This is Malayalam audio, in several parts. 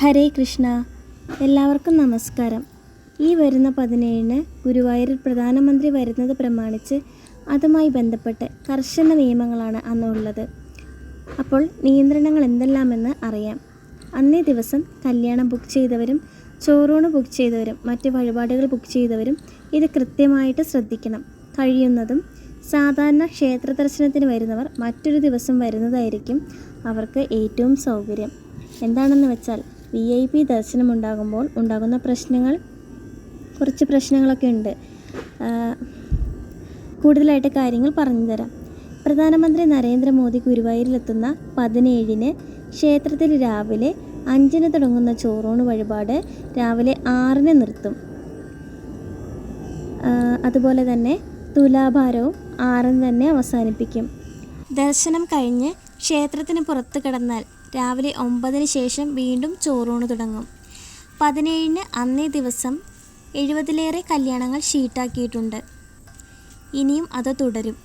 ഹരേ കൃഷ്ണ. എല്ലാവർക്കും നമസ്കാരം. ഈ വരുന്ന പതിനേഴിന് ഗുരുവായൂരിൽ പ്രധാനമന്ത്രി വരുന്നത് പ്രമാണിച്ച് അതുമായി ബന്ധപ്പെട്ട് കർശന നിയമങ്ങളാണ് അന്നുള്ളത്. അപ്പോൾ നിയന്ത്രണങ്ങൾ എന്തെല്ലാമെന്ന് അറിയാം. അന്നേ ദിവസം കല്യാണം ബുക്ക് ചെയ്തവരും ചോറൂണ് ബുക്ക് ചെയ്തവരും മറ്റ് വഴിപാടുകൾ ബുക്ക് ചെയ്തവരും ഇത് കൃത്യമായിട്ട് ശ്രദ്ധിക്കണം. കഴിയുന്നതും സാധാരണ ക്ഷേത്ര ദർശനത്തിന് വരുന്നവർ മറ്റൊരു ദിവസം വരുന്നതായിരിക്കും അവർക്ക് ഏറ്റവും സൗകര്യം. എന്താണെന്ന് വെച്ചാൽ വി ഐ പി ദർശനം ഉണ്ടാകുമ്പോൾ ഉണ്ടാകുന്ന പ്രശ്നങ്ങൾ കുറച്ച് പ്രശ്നങ്ങളൊക്കെ ഉണ്ട്. കൂടുതലായിട്ട് കാര്യങ്ങൾ പറഞ്ഞു തരാം പ്രധാനമന്ത്രി നരേന്ദ്രമോദി ഗുരുവായൂരിലെത്തുന്ന പതിനേഴിന് ക്ഷേത്രത്തിൽ രാവിലെ അഞ്ചിന് തുടങ്ങുന്ന ചോറൂണ് വഴിപാട് രാവിലെ ആറിന് നിർത്തും. അതുപോലെ തന്നെ തുലാഭാരവും ആറിന് തന്നെ അവസാനിപ്പിക്കും. ദർശനം കഴിഞ്ഞ് ക്ഷേത്രത്തിന് പുറത്ത് കിടന്നാൽ രാവിലെ ഒമ്പതിന് ശേഷം വീണ്ടും ചോറൂണ് തുടങ്ങും. പതിനേഴിന് അന്നേ ദിവസം എഴുപതിലേറെ കല്യാണങ്ങൾ ഷീട്ടാക്കിയിട്ടുണ്ട് ഇനിയും അത് തുടരും.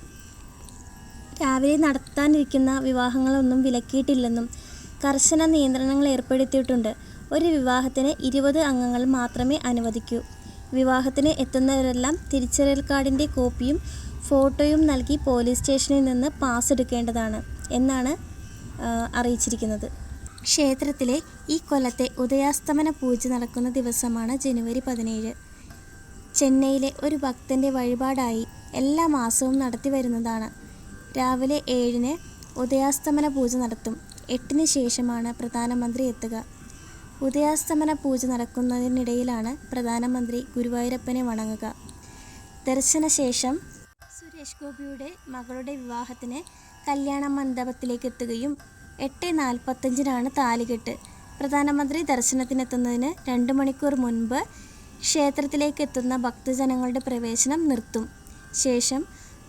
രാവിലെ നടത്താനിരിക്കുന്ന വിവാഹങ്ങളൊന്നും വിലക്കിയിട്ടില്ലെന്നും കർശന നിയന്ത്രണങ്ങൾ ഏർപ്പെടുത്തിയിട്ടുണ്ട്. ഒരു വിവാഹത്തിന് ഇരുപത് അംഗങ്ങൾ മാത്രമേ അനുവദിക്കൂ. വിവാഹത്തിന് എത്തുന്നവരെല്ലാം തിരിച്ചറിയൽ കാർഡിന്റെ കോപ്പിയും ഫോട്ടോയും നൽകി പോലീസ് സ്റ്റേഷനിൽ നിന്ന് പാസ് എടുക്കേണ്ടതാണ് എന്നാണ് അറിയിച്ചിരിക്കുന്നത്. ക്ഷേത്രത്തിലെ ഈ കൊല്ലത്തെ ഉദയാസ്തമന പൂജ നടക്കുന്ന ദിവസമാണ് ജനുവരി പതിനേഴ്. ചെന്നൈയിലെ ഒരു ഭക്തന്റെ വഴിപാടായി എല്ലാ മാസവും നടത്തി വരുന്നതാണ്. രാവിലെ ഏഴിന് ഉദയാസ്തമന പൂജ നടത്തും. എട്ടിന് ശേഷമാണ് പ്രധാനമന്ത്രി എത്തുക. ഉദയാസ്തമന പൂജ നടക്കുന്നതിനിടയിലാണ് പ്രധാനമന്ത്രി ഗുരുവായൂരപ്പനെ വണങ്ങുക. ദർശനശേഷം സുരേഷ് ഗോപിയുടെ മകളുടെ വിവാഹത്തിന് കല്യാണ മണ്ഡപത്തിലേക്ക് എത്തുകയും എട്ട് നാൽപ്പത്തഞ്ചിനാണ് താലികെട്ട്. പ്രധാനമന്ത്രി ദർശനത്തിനെത്തുന്നതിന് രണ്ട് മണിക്കൂർ മുൻപ് ക്ഷേത്രത്തിലേക്ക് എത്തുന്ന ഭക്തജനങ്ങളുടെ പ്രവേശനം നിർത്തും. ശേഷം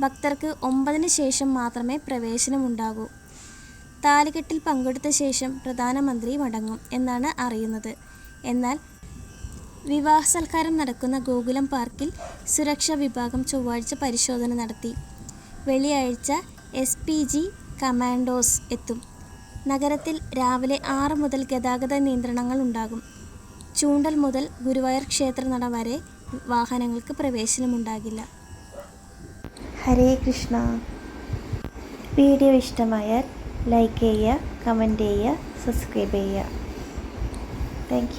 ഭക്തർക്ക് ഒമ്പതിന് ശേഷം മാത്രമേ പ്രവേശനമുണ്ടാകൂ. താലികെട്ടിൽ പങ്കെടുത്ത ശേഷം പ്രധാനമന്ത്രി മടങ്ങും എന്നാണ് അറിയുന്നത്. എന്നാൽ വിവാഹ സൽക്കാരം നടക്കുന്ന ഗോകുലം പാർക്കിൽ സുരക്ഷാ വിഭാഗം ചൊവ്വാഴ്ച പരിശോധന നടത്തി. വെള്ളിയാഴ്ച എസ് പി ജി കമാൻഡോസ് എത്തും. നഗരത്തിൽ രാവിലെ ആറ് മുതൽ ഗതാഗത നിയന്ത്രണങ്ങൾ ഉണ്ടാകും. ചൂണ്ടൽ മുതൽ ഗുരുവായൂർ ക്ഷേത്രനട വരെ വാഹനങ്ങൾക്ക് പ്രവേശനമുണ്ടാകില്ല. ഹരേ കൃഷ്ണ. വീഡിയോ ഇഷ്ടമായാൽ ലൈക്ക് ചെയ്യുക കമന്റ് ചെയ്യുക സബ്സ്ക്രൈബ് ചെയ്യുക. താങ്ക്